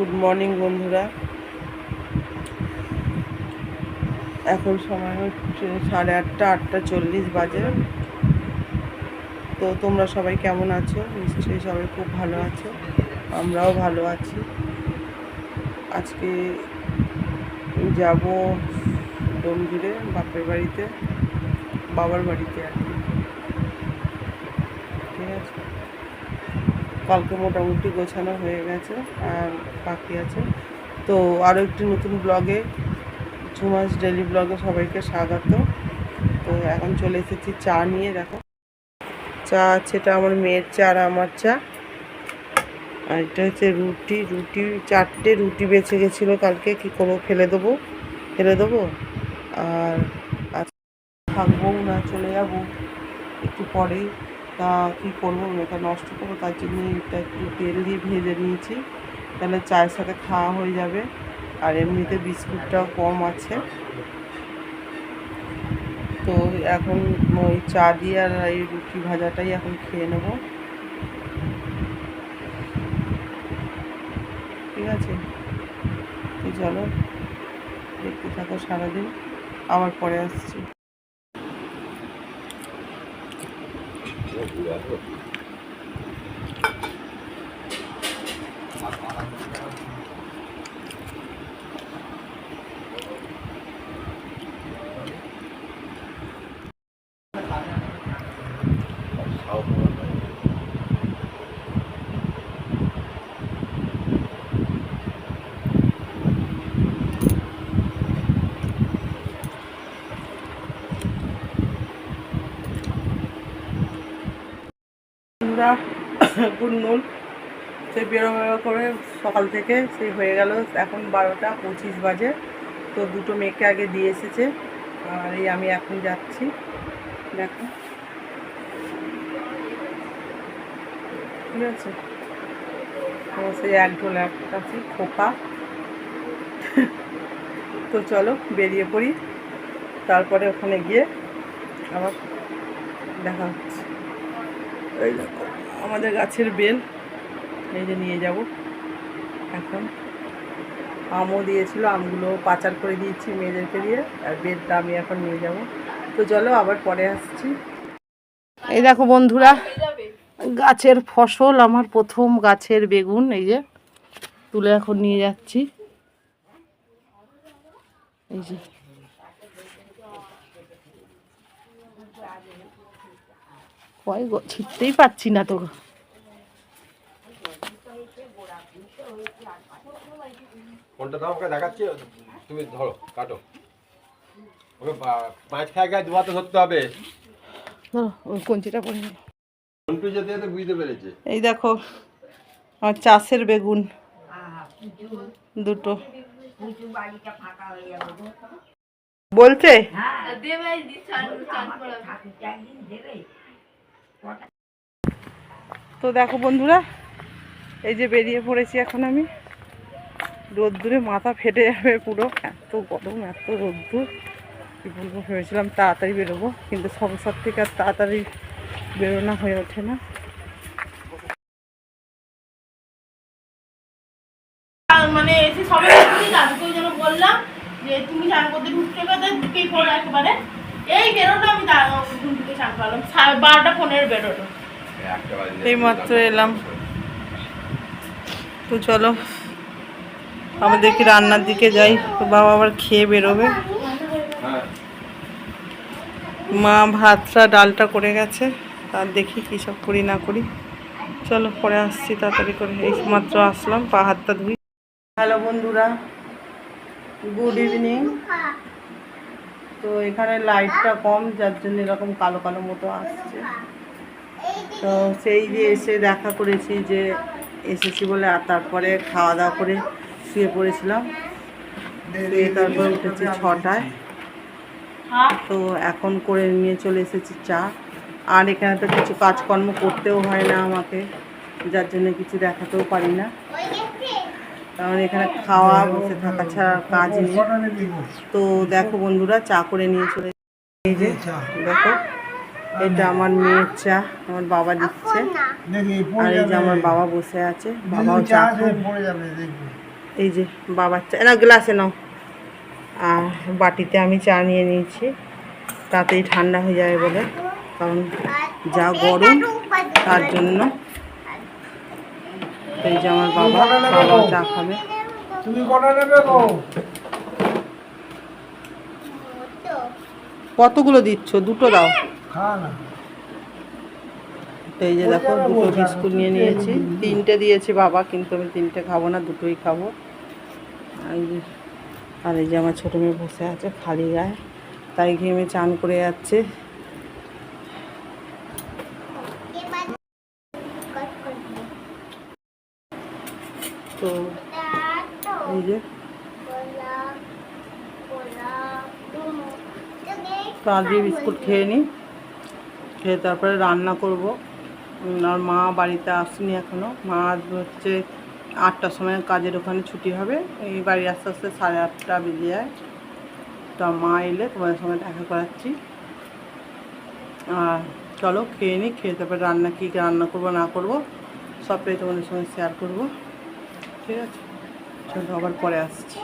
Good morning বন্ধুরা। এখন সময় হচ্ছে সাড়ে আটটা আটটা চল্লিশ বাজে। তো তোমরা সবাই কেমন আছো? নিশ্চয়ই সবাই খুব ভালো আছো। আমরাও ভালো আছি। আজকে যাব ডোমজুড়ে বাপের বাড়িতে, বাবার বাড়িতে আর কি। ঠিক আছে? কালকে মোটামুটি গোছানো হয়ে গেছে আর বাকি আছে। তো আরও একটি নতুন ব্লগে, ঝুমাস ডেলি ব্লগে সবাইকে স্বাগত। তো এখন চলে এসেছি চা নিয়ে, দেখো। চা আছে, এটা আমার মেয়ের চা আর আমার চা। আর এটা হচ্ছে রুটি রুটি, চারটে রুটি বেঁচে গেছিল কালকে, কি করব, ফেলে দেবো ফেলে দেবো? আর থাকব না, চলে যাব একটু পরেই। তা কী করব? এটা নষ্ট করব, তার জন্য এটা একটু তেল দিয়ে ভেজে নিয়েছি। তাহলে চায়ের সাথে খাওয়া হয়ে যাবে। আর এমনিতে বিস্কুটটাও কম আছে। তো এখন ওই চা দিয়ে আর এই রুটি ভাজাটাই এখন খেয়ে নেব। ঠিক আছে? তো চলো, দেখতে থাকো সারাদিন। আবার পরে আসছি। আমরা গুনগুন সেই বেরো বেরো করে সকাল থেকে সেই হয়ে গেল এখন বারোটা পঁচিশ বাজে। তো দুটো মেয়েকে আগে দিয়ে এসেছে। আর এই আমি এখন যাচ্ছি। দেখো। ঠিক আছে? সেই এক ঢোল কাছে খোকা। তো চলো বেরিয়ে পড়ি। তারপরে ওখানে গিয়ে আবার দেখা হচ্ছে। এই দেখো। আমাদের গাছের বেল। এই যে নিয়ে যাব। এখন আমও দিয়েছিল আমগুলো পাচার করে দিয়েছি মেয়েদেরকে দিয়ে, আর বেলটা আমি এখন নিয়ে যাব। তো চলো আবার পরে আসছি। এই দেখো বন্ধুরা, গাছের ফসল, আমার প্রথম গাছের বেগুন, এই যে তুলে এখন নিয়ে যাচ্ছি। এই যে কয় ছিটতেই পাচ্ছি না তো। ফোনটা দাও আমাকে দেখাচ্ছি। তুমি ধরো কাটো। ওকে পা- পাঁচ খায় গায়ে দুহাতে ধরতে হবে। কঞ্চিটা পড়ে গেল যেতে যেতে বুঝতে পেরেছে। এই দেখো আমার চাষের বেগুন। দুটো। বলছে? তো দেখো বন্ধুরা, এই যে বেরিয়ে পড়েছি এখন আমি। রোদ্দুরে মাথা ফেটে যাবে পুরো। এত গরম, এত রোদ্দুর। কি বলব, ভেবেছিলাম তাড়াতাড়ি বেরোবো, কিন্তু সংসার থেকে আর তাড়াতাড়ি বেরোনো হয়ে ওঠে না। মানে এসে সবে উঠেই দাদুকে ওই বললাম যে তুমি চান করলাম সাড়ে বারোটা পনেরো বেরোলো। এই মাত্র এলাম। তো চলো আমাদের কি রান্নার দিকে যাই? তো বাবা আবার খেয়ে বেরোবে। হ্যাঁ। মা ভাতটা ডালটা করে গেছে। তার দেখি কী সব করি না করি। চলো পরে আসছি তাড়াতাড়ি করে। এই মাত্র আসলাম পা হাতটা ধুই। হ্যালো বন্ধুরা গুড ইভিনিং। তো এখানে লাইটটা কম, যার জন্য এরকম কালো কালো মতো আসছে। তো সেই যে এসে দেখা করেছি যে এসেছি বলে, আর তারপরে খাওয়া দাওয়া করে শুয়ে পড়েছিলাম। শুয়ে তারপর উঠেছি ছটায়। তো এখন করে নিয়ে চলে এসেছি চা। আর এখানে তো কিছু কাজকর্ম করতেও হয় না আমাকে, যার জন্য কিছু দেখাতেও পারি না। কারণ এখানে খাওয়া, বসে থাকা ছাড়া কাজ তো দেখো বন্ধুরা, চা করে নিয়ে চলে এই যে, দেখো, এটা আমার মেয়ের চা, আমার বাবা দিচ্ছে। আর এই যে আমার বাবা বসে আছে, বাবাও চা। এই যে বাবার চা না গ্লাসে নাও। আর বাটিতে আমি চা নিয়ে নিয়েছি, তাতেই ঠান্ডা হয়ে যাবে বলে। কারণ যা গরম, তার জন্য এই যে আমার বাবা বাবা চা খাবে। তুমি কটা নেবে কতগুলো দিচ্ছ? দুটো দাও। তো এই যে দেখো দুটো বিস্কুট নিয়ে নিয়েছি। তিনটে দিয়েছি বাবা কিন্তু আমি তিনটে খাব না দুটোই খাব। আর এই যে- আর এই যে আমার ছোটো মেয়ে বসে আছে খালি গায়ে। তাই ঘেমে চান করে যাচ্ছে। তো এই যে বিস্কুট খেয়ে নিই। খেয়ে তারপরে রান্না করব। আর মা বাড়িতে আসেনি এখনও মা হচ্ছে আটটার সময় কাজের ওখানে ছুটি হবে। এই বাড়ি আস্তে আস্তে সাড়ে আটটা বেজে যায়। তো মা এলে তোমাদের সঙ্গে দেখা করাচ্ছি। আর চলো খেয়ে নিই, খেয়ে তারপরে রান্না কী রান্না করব না করব, সবটাই তোমাদের সঙ্গে শেয়ার করব। ঠিক আছে। চলো আবার পরে আসছি।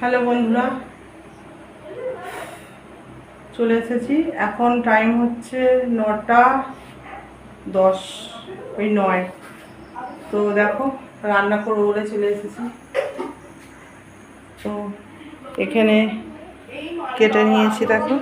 হ্যালো বন্ধুরা চলে এসেছি। এখন টাইম হচ্ছে নটা দশ, ওই নয়। তো দেখো, রান্না করব বলে চলে এসেছি। তো এখানে কেটে নিয়েছি, দেখো।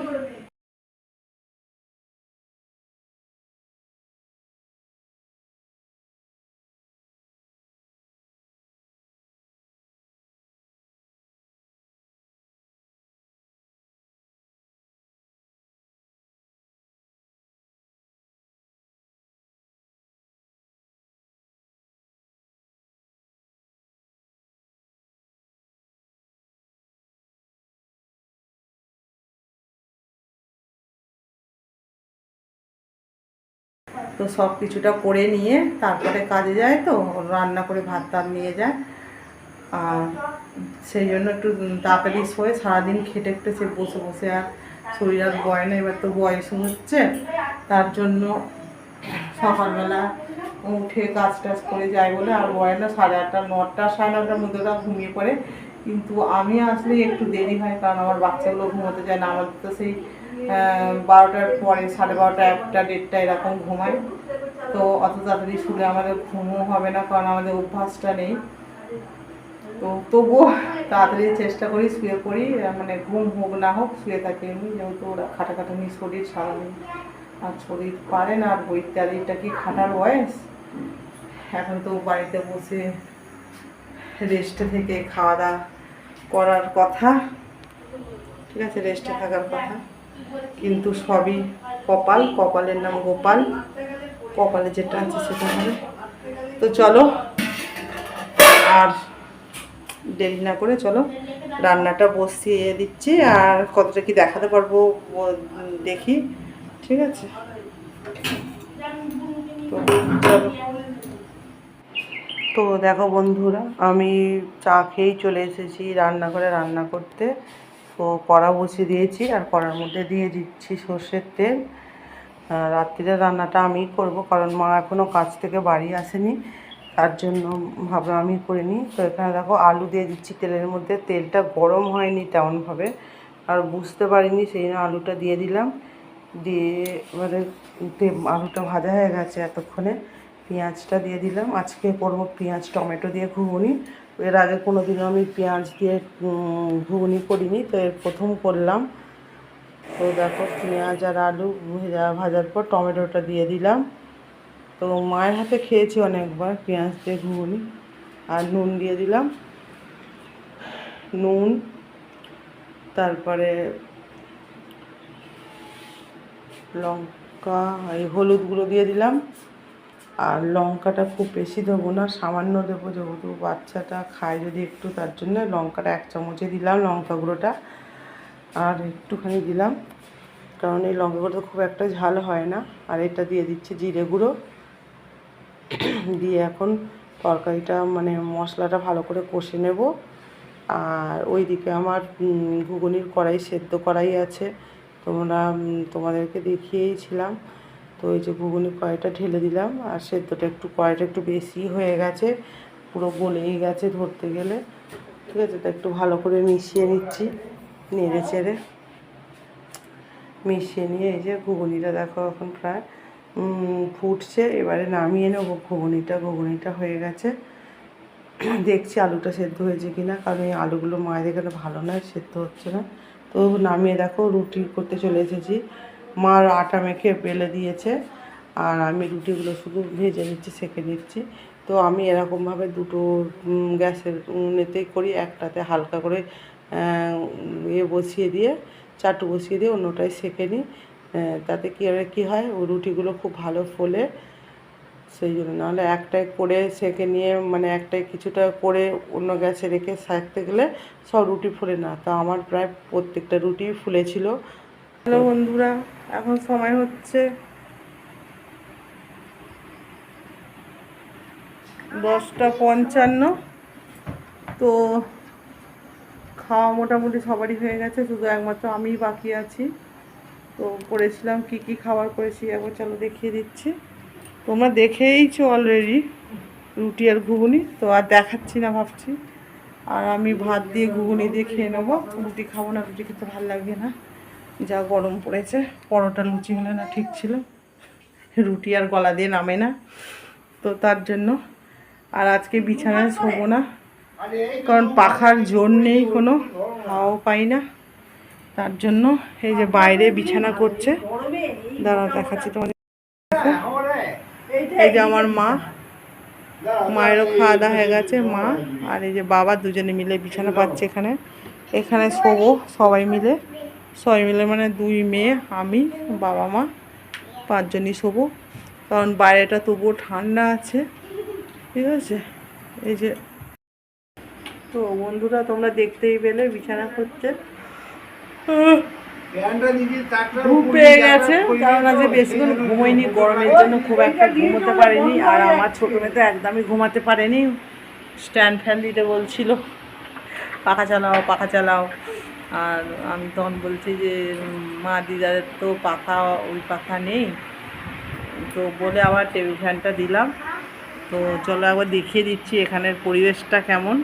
তো সব কিছুটা করে নিয়ে তারপরে কাজে যায় তো, রান্না করে ভাত টাত নিয়ে যায়। আর সেই জন্য একটু তাড়াতাড়ি শোয়ে, সারাদিন খেটে খেটেছে, বসে বসে আর শরীর আর বয় না, এবার তো বয়স হচ্ছে। তার জন্য সকালবেলা উঠে কাজ টাজ করে যায় বলে, আর বয় না সাড়ে আটটা, নটা, সাড়ে নটার মধ্যে ওরা ঘুমিয়ে পড়ে। কিন্তু আমি আসলে একটু দেরি হয়, কারণ আমার বাচ্চাগুলো ঘুমোতে যায় না, আমাদের তো সেই বারোটার পরে, সাড়ে বারোটা, একটা দেড়টা এরকম ঘুমায় তো অত তাড়াতাড়ি শুলে আমাদের ঘুমও হবে না, কারণ আমাদের অভ্যাসটা নেই। তো তবুও তাড়াতাড়ি চেষ্টা করি, শুয়ে পড়ি মানে ঘুম হোক না হোক, শুয়ে থাকি এমনি, যেহেতু ওরা খাটাখাটানি শরীর, সারাদিন আর শরীর পারে না, আর বৈতারিটা কি খাটার বয়স? এখন তো বাড়িতে বসে রেস্টে থেকে খাওয়া দাওয়া করার কথা। ঠিক আছে রেস্টে থাকার কথা। কিন্তু সবই কপাল, কপালের নাম গোপাল। কপালে যেটা আছে সেটা হবে। তো চলো, আর দেরি না করে চলো, রান্নাটা বসিয়ে দিচ্ছি, আর কতটা কি দেখাতে পারব দেখি, ঠিক আছে? তো তো দেখো বন্ধুরা, আমি চা খেয়েই চলে এসেছি রান্নাঘরে রান্না করতে। তো কড়া বসিয়ে দিয়েছি আর কড়ার মধ্যে দিয়ে দিচ্ছি সর্ষের তেল। রাত্রিরে রান্নাটা আমিই করব কারণ মা এখনও কাজ থেকে বাড়ি আসেনি। তার জন্য ভাবলাম আমি করে নিই। তো এখানে দেখো আলু দিয়ে দিচ্ছি তেলের মধ্যে। তেলটা গরম হয়নি তেমনভাবে আর বুঝতে পারিনি সেই জন্য আলুটা দিয়ে দিলাম। দিয়ে এবারে আলুটা ভাজা হয়ে গেছে এতক্ষণে। পেঁয়াজটা দিয়ে দিলাম। আজকে করব পেঁয়াজ, টমেটো দিয়ে ঘুগনি। এর আগে কোনো দিনও আমি পেঁয়াজ দিয়ে ঘুগনি করিনি, তো এর প্রথম করলাম। তো দেখো পেঁয়াজ আর আলু ভেজা, ভাজার পর টমেটোটা দিয়ে দিলাম। তো মায়ের হাতে খেয়েছি অনেকবার পেঁয়াজ দিয়ে ঘুগনি। আর নুন দিয়ে দিলাম। নুন, তারপরে লঙ্কা, এই হলুদ গুঁড়ো দিয়ে দিলাম। আর লঙ্কাটা খুব বেশি দেবো না, সামান্য দেবো যেহেতু বাচ্চাটা খায় যদি একটু, তার জন্য লঙ্কাটা এক চামচে দিলাম, লঙ্কা গুঁড়োটা। আর একটুখানি দিলাম, কারণ এই লঙ্কা গুঁড়ো খুব একটা ঝাল হয় না। আর এটা দিয়ে দিচ্ছি জিরে গুঁড়ো। দিয়ে এখন তরকারিটা মানে মশলাটা ভালো করে কষে নেব। আর ওইদিকে আমার ঘুগনির কড়াই, সেদ্ধ কড়াই আছে। তোমরা তোমাদেরকে দেখিয়েইছিলাম তো এই যে ঘুগুনি কড়াইটা ঢেলে দিলাম, আর সেদ্ধটা একটু, কড়াইটা একটু বেশি হয়ে গেছে, পুরো গলেই গেছে ধরতে গেলে। ঠিক আছে, তো একটু ভালো করে মিশিয়ে নিচ্ছি, নেড়ে চেড়ে। মিশিয়ে নিয়ে এই যে ঘুগনিটা দেখো এখন প্রায় ফুটছে, এবারে নামিয়ে নেব ঘুগনিটা, ঘুগুনিটা হয়ে গেছে। দেখছি আলুটা সেদ্ধ হয়েছে কি না কারণ এই আলুগুলো মায়ের এখানে ভালো নয়, সেদ্ধ হচ্ছে না। তো নামিয়ে দেখো, রুটি করতে চলে এসেছি। মার আটা মেখে বেলে দিয়েছে। আর আমি রুটিগুলো শুধু ভেজে নিচ্ছি, সেঁকে নিচ্ছি। তো আমি এরকমভাবে দুটো গ্যাসের উনুনেতেই করি, একটাতে হালকা করে ইয়ে বসিয়ে দিয়ে, চাটু বসিয়ে দিয়ে অন্যটায় সেঁকে নিই। তাতে কী কী হয়, ও রুটিগুলো খুব ভালো ফোলে। সেই জন্য নাহলে একটাই করে সেঁকে নিয়ে মানে একটাই কিছুটা করে অন্য গ্যাসে রেখে সেঁকতে গেলে সব রুটি ফুলে না। তো আমার প্রায় প্রত্যেকটা রুটি ফুলেছিল। হ্যালো বন্ধুরা, এখন সময় হচ্ছে দশটা পঞ্চান্ন। তো খাওয়া মোটামুটি সবারই হয়ে গেছে, শুধু একমাত্র আমিই বাকি আছি। তো করেছিলাম কি কি খাবার করেছি, একবার চলো দেখিয়ে দিচ্ছি। তোমরা দেখেইছো অলরেডি রুটি আর ঘুগনি, তো আর দেখাচ্ছি না ভাবছি। আর আমি ভাত দিয়ে ঘুগনি দিয়ে খেয়ে নেব, রুটি খাব না, রুটি খেতে ভালো লাগবে না। যা গরম পড়েছে, পরোটা লুচি হলে না ঠিক ছিল। রুটি আর গলা দিয়ে নামে না। তো তার জন্য আর আজকে বিছানায় শোবো না। কারণ পাখার জোর নেই কোনো, হাওয়াও পাই না। তার জন্য এই যে বাইরে বিছানা করছে। দাঁড়া দেখাচ্ছি তোমাদের। এই যে আমার মা, মায়েরও খাওয়া দাওয়া হয়ে গেছে, মা আর এই যে বাবা দুজনে মিলে বিছানা পাচ্ছে এখানে। এখানে শোবো সবাই মিলে। সবাই মিলে মানে দুই মেয়ে আমি বাবা মা পাঁচজনই শোবো। কারণ বাইরেটা তবুও ঠান্ডা আছে ঠিক আছে? এই যে তো বন্ধুরা তোমরা দেখতেই পেলে বিছানা করছে আহ, ফ্যানটা ঘুম পেয়ে গেছে কারণ আজকে বেশিক্ষণ ঘুমোয়নি গরমের জন্য খুব একটা ঘুমোতে পারেনি আর আমার ছোটো মেয়ে তো একদমই ঘুমাতে পারেনি। স্ট্যান্ড ফ্যান দিতে বলছিল পাখা চালাও পাখা চালাও। আর আমি তখন বলছি যে, মা, দিদাদের তো পাখা, ওই পাখা নেই। তো বলে আবার টেবিল ফ্যানটা দিলাম। তো চলো একবার দেখিয়ে দিচ্ছি এখানের পরিবেশটা কেমন।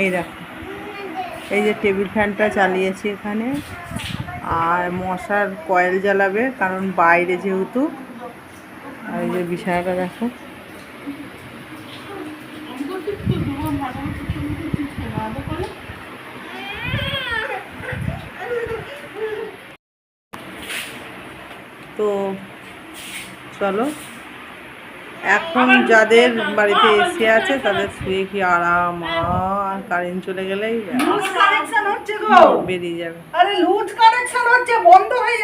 এই দেখো, এই যে টেবিল ফ্যানটা চালিয়েছি এখানে। আর মশার কয়েল জ্বালাবে, কারণ বাইরে যেহেতু। আর এই যে বিছানাটা দেখো আমি বলছি তুই দুটো ভালো মতো তুমি তো কিছু না আদা করে তো চলো। এখন যাদের বাড়িতে এসি আছে তাদের শুয়ে কি আরাম? আর কারেন্ট চলে গেলেই বেরিয়ে যাবে। হয়ে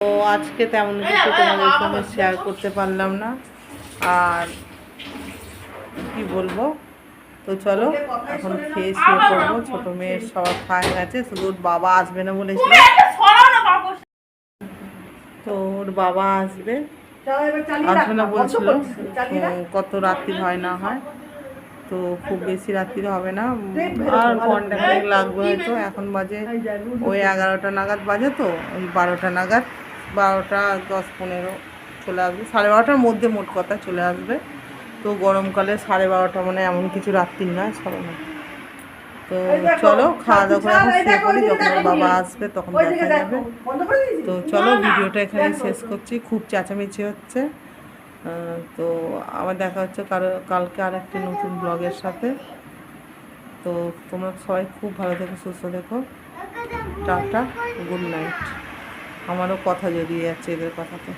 তো আজকে তেমন কিছু তোমাদের সঙ্গে শেয়ার করতে পারলাম না। আর কি বলব? তো চলো এখন খেয়ে শুয়ে করব ছোটো মেয়ের সবার খাওয়া গেছে শুধু ওর বাবা আসবে না বলেছিল। তো ওর বাবা আসবে। চলো এবার চালিয়ে রাখ। আসবে না বন্ধ বলছিল করছি, চালিয়ে রাখ। উম, কত রাত্রি হয় না হয়। তো খুব বেশি রাত্রি হবে না। আর ঘণ্টা খানেক লাগবে হয়তো এখন বাজে ওই এগারোটা নাগাদ বাজে তো ওই বারোটা নাগাদ। বারোটা দশ পনেরো চলে আসবে। সাড়ে বারোটার মধ্যে মোট কথা চলে আসবে। তো গরমকালে সাড়ে বারোটা মানে এমন কিছু রাত্রি নয় সবে না। তো চলো খাওয়া দাওয়া করে এখন শুয়ে পড়ি যখন বাবা আসবে তখন দেখা যাবে। তো চলো ভিডিওটা এখানে শেষ করছি। খুব চেঁচামেচি হচ্ছে। তো আবার দেখা হচ্ছে কারও কালকে আর একটি নতুন ব্লগের সাথে। তো তোমরা সবাই খুব ভালো থেকো সুস্থ দেখো টাটা গুড নাইট। আমারও কথা জড়িয়ে যাচ্ছে এদের কথাতে।